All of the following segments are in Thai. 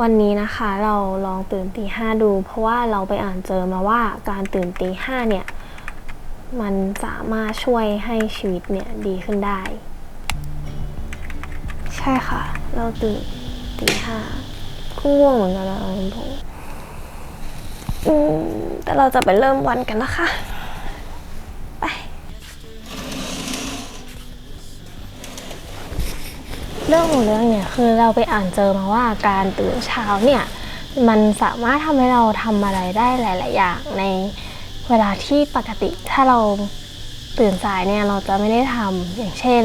วันนี้นะคะเราลองตื่นตีห้าดู เพราะว่าเราไปอ่านเจอมาว่าการตื่นตีห้าเนี่ยมันสามารถช่วยให้ชีวิตเนี่ยดีขึ้นได้ ใช่ค่ะ เราตื่นตีห้าก็ง่วงเหมือนกันนะคุณพงษ์อืมแต่เราจะไปเริ่มวันกันนะคะ เรื่องของเรื่องเนี่ยคือเราไปอ่านเจอมาว่าการตื่นเช้าเนี่ยมันสามารถทำให้เราทำอะไรได้หลาย ๆ อย่างในเวลาที่ปกติถ้าเราตื่นสายเนี่ยเราจะไม่ได้ทำอย่างเช่น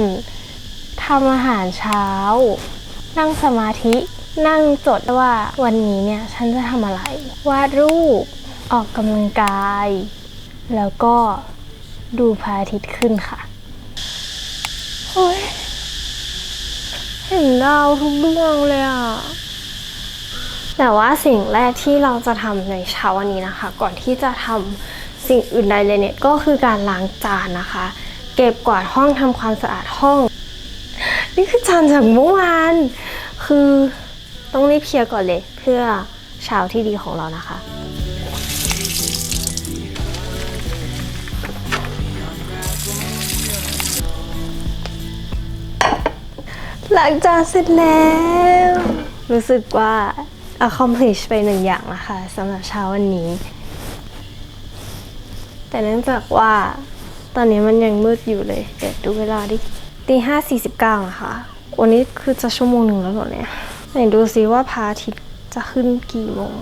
ทำอาหารเช้า นั่งสมาธิ นั่งจดว่าวันนี้เนี่ยฉันจะทำอะไร วาดรูป ออกกำลังกาย แล้วก็ดูพระอาทิตย์ขึ้นค่ะโอ้ย เห็นดาวทุกดวงเลยอะ แต่ว่าสิ่งแรกที่เราจะทำในเช้าวันนี้นะคะ ก่อนที่จะทำสิ่งอื่นใดเลยเนี่ยก็คือการล้างจานนะคะ เก็บกวาดห้องทำความสะอาดห้อง นี่คือจานจากเมื่อวาน คือต้องรีบเคลียร์ก่อนเลยเพื่อเช้าที่ดีของเรานะคะ หลังจากเสร็จแล้ว รู้สึกว่า accomplish ไปหนึ่งอย่างนะคะสำหรับเช้าวันนี้ แต่เนื่องจากว่าตอนนี้มันยังมืดอยู่เลย เดี๋ยวดูเวลาดิตีห้าสี่สิบเก้านะคะ วันนี้คือจะชั่วโมงหนึ่งแล้วเหรอเนี่ยไหนดูซิว่าพระอาทิตย์จะขึ้นกี่โมง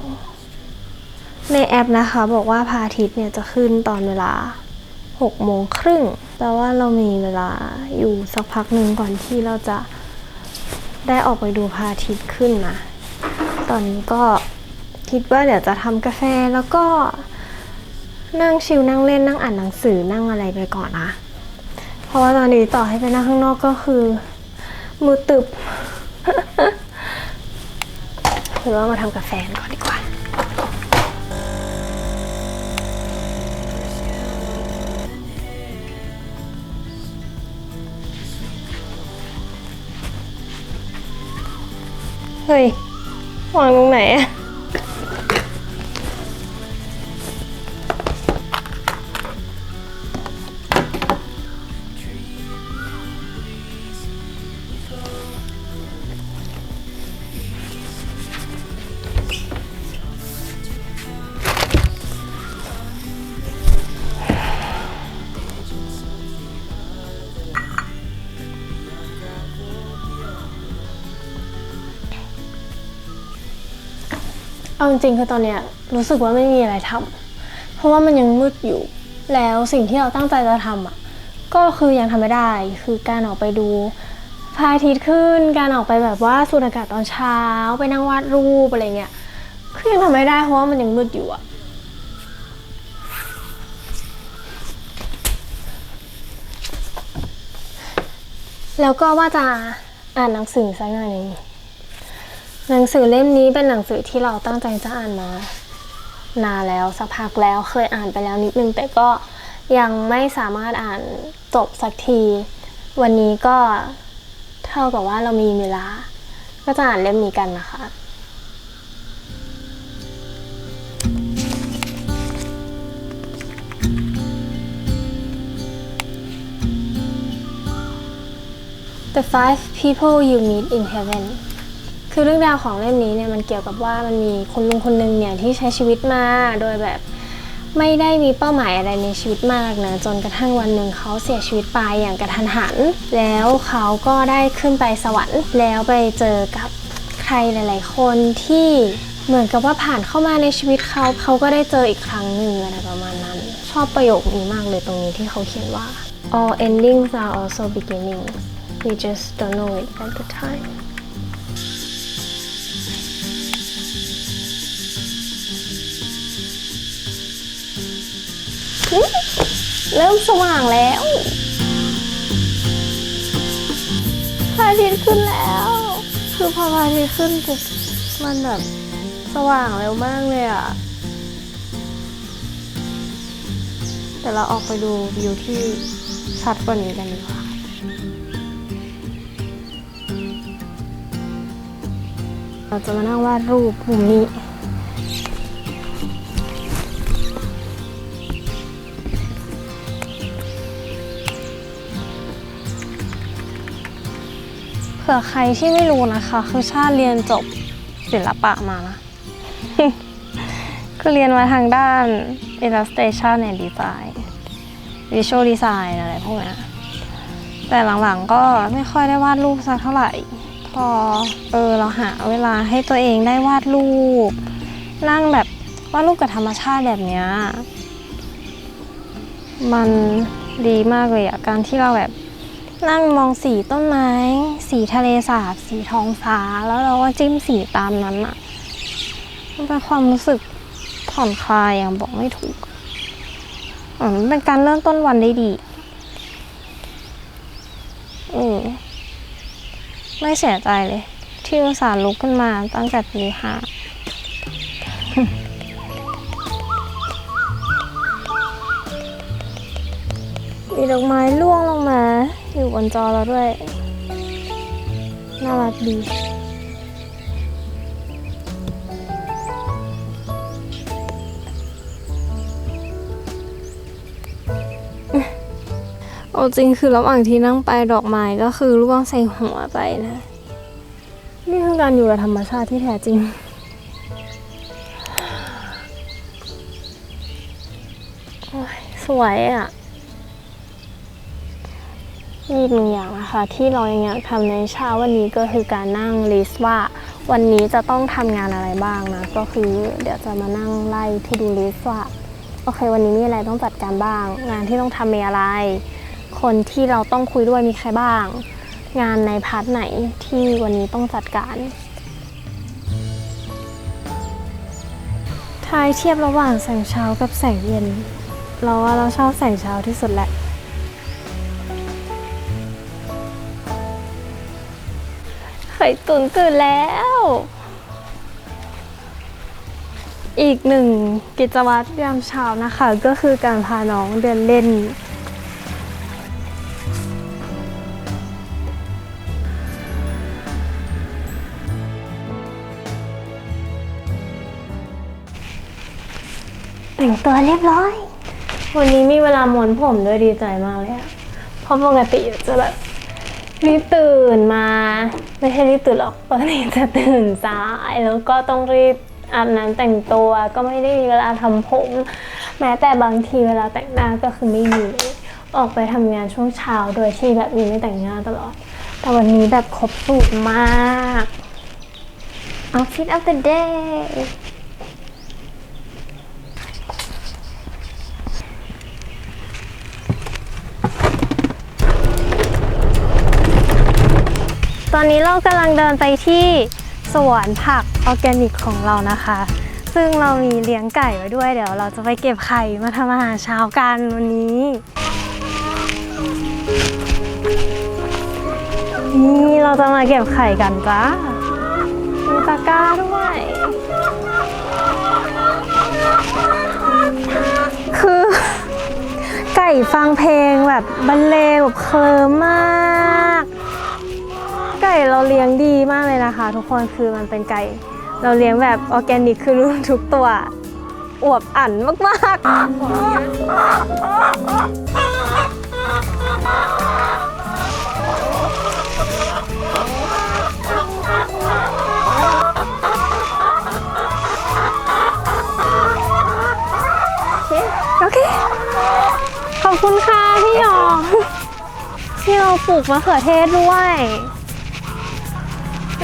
ในแอปนะคะ บอกว่าพระอาทิตย์เนี่ยจะขึ้นตอนเวลา6โมงครึ่งแปลว่าเรามีเวลาอยู่สักพักหนึ่งก่อนที่เราจะ ได้ออกไปดูพระอาทิตย์ขึ้นนะ ตอนนี้ก็คิดว่าเดี๋ยวจะทำกาแฟแล้วก็ นั่งชิลนั่งเล่นนั่งอ่านหนังสือนั่งอะไรไปก่อนนะ เพราะว่าตอนนี้ต่อให้ไปนั่งข้างนอกก็คือ มือตึบหรือว่ามาทำกาแฟก่อนดีกว่า เฮ้ยวางตรงไหนอะ เอาจริงคือตอนเนี้ยรู้สึกว่าไม่มีอะไรทำเพราะว่ามันยังมืดอยู่ แล้วสิ่งที่เราตั้งใจจะทำอะก็คือยังทำไม่ได้คือการออกไปดูพระอาทิตย์ขึ้น การออกไปแบบว่าสูดอากาศตอนเช้า ไปนั่งวาดรูปอะไรเงี้ยคือยังทำไม่ได้เพราะว่ามันยังมืดอยู่อะแล้วก็ว่าจะอ่านหนังสือสักหน่อยนึง หนังสือเล่มนี้เป็นหนังสือที่เราตั้งใจจะอ่านมา นานแล้วสักพักแล้วเคยอ่านไปแล้วนิดนึง แต่ก็ยังไม่สามารถอ่านจบสักที วันนี้ก็เท่ากับว่าเรามีเวลา ก็จะอ่านเล่มนี้กันนะคะ The Five People You Meet in Heaven คือเรื่องราวของเล่มนี้เนี่ยมันเกี่ยวกับว่ามันมีคุณลุงคนหนึ่งเนี่ยที่ใช้ชีวิตมาโดยแบบไม่ได้มีเป้าหมายอะไรในชีวิตมากนะจนกระทั่งวันหนึ่งเขาเสียชีวิตไปอย่างกระทันหัน แล้วเขาก็ได้ขึ้นไปสวรรค์ แล้วไปเจอกับใครหลาย ๆ คนที่เหมือนกับว่าผ่านเข้ามาในชีวิตเขาเขาก็ได้เจออีกครั้งหนึ่งอะไรประมาณนั้น ชอบประโยคนี้มากเลยตรงนี้ที่เขาเขียนว่า all endings are also beginnings we just don't know it at the time เริ่มสว่างแล้วพระอาทิตย์ขึ้นแล้ว คือพอพระอาทิตย์ขึ้นปุ๊บมันแบบสว่างเร็วมากเลยอะแต่เราออกไปดูวิวที่ชัดกว่านี้กันดีกว่าเราเราจะมานั่งวาดรูปมุมนี้ เผื่อใครที่ไม่รู้นะคะ คือชาติเรียนจบศิลปะมานะ คือเรียนมาทางด้าน illustration and design visual design อะไรพวกนี้แต่หลังๆก็ไม่ค่อยได้วาดรูปสักเท่าไหร่ พอเออเราหาเวลาให้ตัวเองได้วาดรูป นั่งแบบวาดรูปกับธรรมชาติแบบเนี้ยมันดีมากเลยอะการที่เราแบบ นั่งมองสีต้นไม้ สีทะเลสาบ สีท้องฟ้า แล้วเราก็จิ้มสีตามนั้นอะมันเป็นความรู้สึกผ่อนคลายอย่างบอกไม่ถูกอืมเป็นการเริ่มต้นวันได้ดีอืมไม่เสียใจเลย ที่อุตส่าห์ลุกขึ้นมาตั้งแต่ตีห้ามีดอกไม้ร่วงลงมา อยู่บนจอเราด้วย น่ารักดีโอ้จริงคือระหว่างที่นั่งไปดอกไม้ก็คือร่วงใส่หัวไปนะ นี่คือการอยู่กับธรรมชาติที่แท้จริงสวยอะ อีกหนึ่งอย่างนะคะที่เรายังอยากทำในเช้าวันนี้ก็คือการนั่งลิสต์ว่าวันนี้จะต้องทำงานอะไรบ้างนะก็คือเดี๋ยวจะมานั่งไล่ที่ดูลิสต์ว่าโอเค วันนี้มีอะไรต้องจัดการบ้าง งานที่ต้องทำมีอะไร คนที่เราต้องคุยด้วยมีใครบ้าง งานในพาร์ทไหนที่วันนี้ต้องจัดการทายเทียบระหว่างแสงเช้ากับแสงเย็น เราว่าเราชอบแสงเช้าที่สุดแหละ ไข่ตุนตื่นแล้ว อีกหนึ่งกิจวัตรยามเช้านะคะ ก็คือการพาน้องเดินเล่น แต่งตัวเรียบร้อย วันนี้มีเวลาหม้วนผมด้วยดีใจมากเลยอะเพราะปกติจะแบบ รีบตื่นมา ไม่ใช่รีบตื่นหรอกปกติจะตื่นสายแล้วก็ต้องรีบอาบน้ำแต่งตัวก็ไม่ได้มีเวลาทำผม แม้แต่บางทีเวลาแต่งหน้าก็คือไม่มีออกไปทำงานช่วงเช้าโดยที่แบบมีไม่แต่งหน้าตลอด แต่วันนี้แบบครบสูตรมาก outfit of the day ตอนนี้เรากำลังเดินไปที่สวนผักออร์แกนิกของเรานะคะ ซึ่งเรามีเลี้ยงไก่ไว้ด้วยเดี๋ยว เราจะไปเก็บไข่มาทำอาหารเช้ากันวันนี้นี่เราจะมาเก็บไข่กันจ้ามีตะกร้าด้วยคือ ไก่ฟังเพลงแบบบรรเลงแบบเคลิ้มมาก ไก่เราเลี้ยงดีมากเลยนะคะ ทุกคนคือมันเป็นไก่ เราเลี้ยงแบบออร์แกนิกคือรู้ทุกตัวอวบอั่นมากๆ โอเค ขอบคุณค่ะพี่หยองที่เราปลูกมะเขือเทศด้วย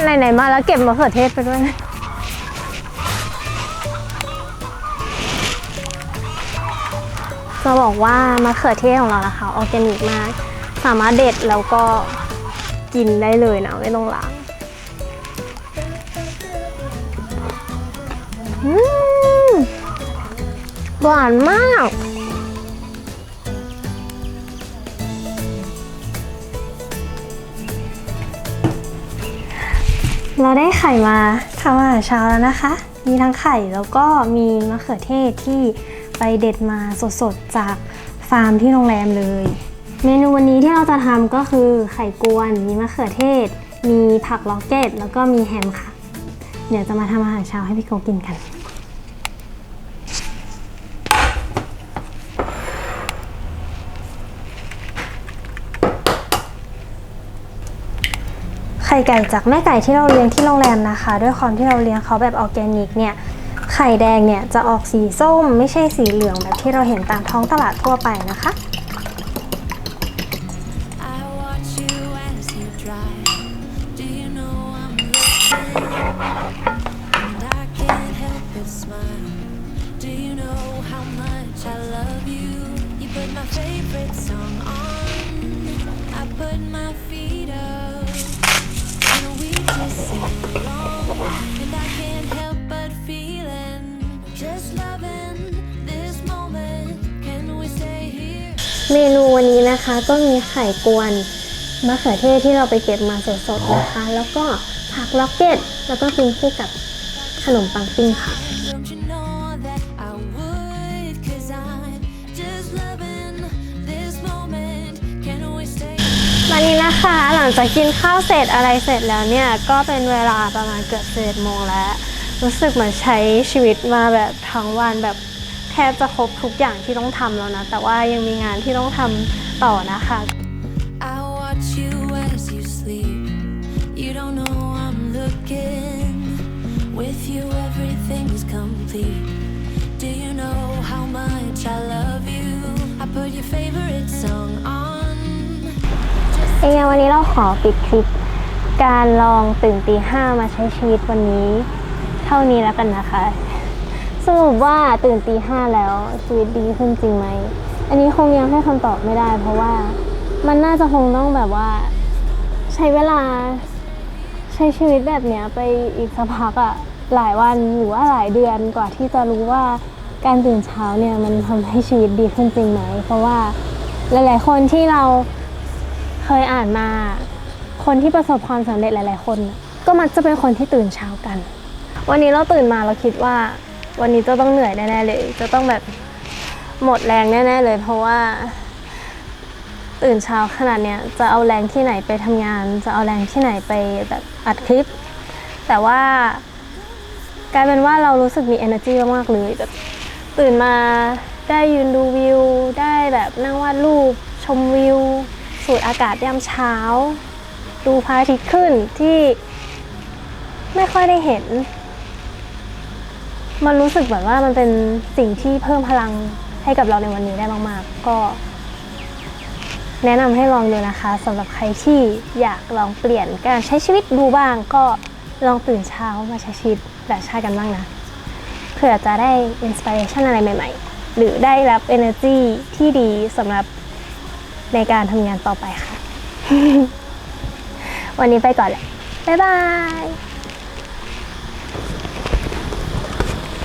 ไหนๆมาแล้วเก็บมะเขือเทศไปด้วยนะจะบอกว่ามะเขือเทศของเรานะคะออร์แกนิกมาก สามารถเด็ดแล้วก็กินได้เลยนะไม่ต้องล้างหวานมาก เราได้ไข่มาทำอาหารเช้าแล้วนะคะ มีทั้งไข่แล้วก็มีมะเขือเทศที่ไปเด็ดมาสดๆ จากฟาร์มที่โรงแรมเลย เมนูวันนี้ที่เราจะทำก็คือไข่กวน มีมะเขือเทศ มีผักล็อกเก็ต แล้วก็มีแฮมค่ะ เดี๋ยวจะมาทำอาหารเช้าให้พี่โกกินกัน ไข่ไก่จากแม่ไก่ที่เราเลี้ยงที่โรงแรมนะคะ ด้วยความที่เราเลี้ยงเขาแบบออแกนิกเนี่ยไข่แดงเนี่ยจะออกสีส้ม ไม่ใช่สีเหลืองแบบที่เราเห็นตามท้องตลาดทั่วไปนะคะ favorite song on. I put my feet up. เมนูวันนี้นะคะก็มีไข่กวนมะเขือเทศที่เราไปเก็บมาสดๆนะคะ แล้วก็ผักล็อกเก็ต แล้วก็กินคู่กับขนมปังปิ้งค่ะ วันนี้นะคะหลังจากกินข้าวเสร็จอะไรเสร็จแล้วเนี่ย ก็เป็นเวลาประมาณเกือบเจ็ดโมงแล้ว รู้สึกเหมือนใช้ชีวิตมาแบบทั้งวันแบบแทบจะครบทุกอย่างที่ต้องทำแล้วนะ แต่ว่ายังมีงานที่ต้องทำต่อนะคะ เองวันนี้เราขอปิดคลิป การลองตื่นตีห้ามาใช้ชีวิตวันนี้ เท่านี้แล้วกันนะคะ สรุปว่าตื่นตีห้าแล้วชีวิตดีขึ้นจริงไหม อันนี้คงยังให้คำตอบไม่ได้ เพราะว่ามันน่าจะคงต้องแบบว่า ใช้เวลา ใช้ชีวิตแบบเนี้ยไปอีกสักพักอะหลายวันหรือว่าหลายเดือนกว่าที่จะรู้ว่าการตื่นเช้าเนี่ยมันทำให้ชีวิตดีขึ้นจริงไหม เพราะว่าหลาย ๆ คนที่เรา เคยอ่านมา คนที่ประสบความสำเร็จหลาย ๆ คน ก็มักจะเป็นคนที่ตื่นเช้ากัน วันนี้เราตื่นมาเราคิดว่า วันนี้จะต้องเหนื่อยแน่ๆเลย จะต้องแบบหมดแรงแน่ๆเลย เพราะว่า ตื่นเช้าขนาดเนี้ยจะเอาแรงที่ไหนไปทำงาน จะเอาแรงที่ไหนไปแบบอัดคลิป แต่ว่ากลายเป็นว่าเรารู้สึกมี energy มากๆเลยแบบตื่นมาได้ยืนดูวิว ได้แบบนั่งวาดรูปชมวิว สูดอากาศยามเช้า ดูพระอาทิตย์ขึ้นที่ไม่ค่อยได้เห็น มันรู้สึกแบบว่ามันเป็นสิ่งที่เพิ่มพลังให้กับเราในวันนี้ได้มาก ๆ ก็ แนะนำให้ลองดูนะคะสำหรับใครที่อยากลองเปลี่ยนการใช้ชีวิตดูบ้างก็ลองตื่นเช้ามาใช้ชีวิตแบบชาติกันบ้างนะเผื่อจะได้อินสปิเรชันอะไรใหม่ ๆ หรือได้รับ energy ที่ดีสำหรับ ในการทำงานต่อไปค่ะ วันนี้ไปก่อนแหละ บ๊ายบาย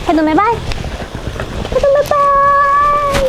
แค่ดูบ๊ายบายแค่ดูบ๊ายบาย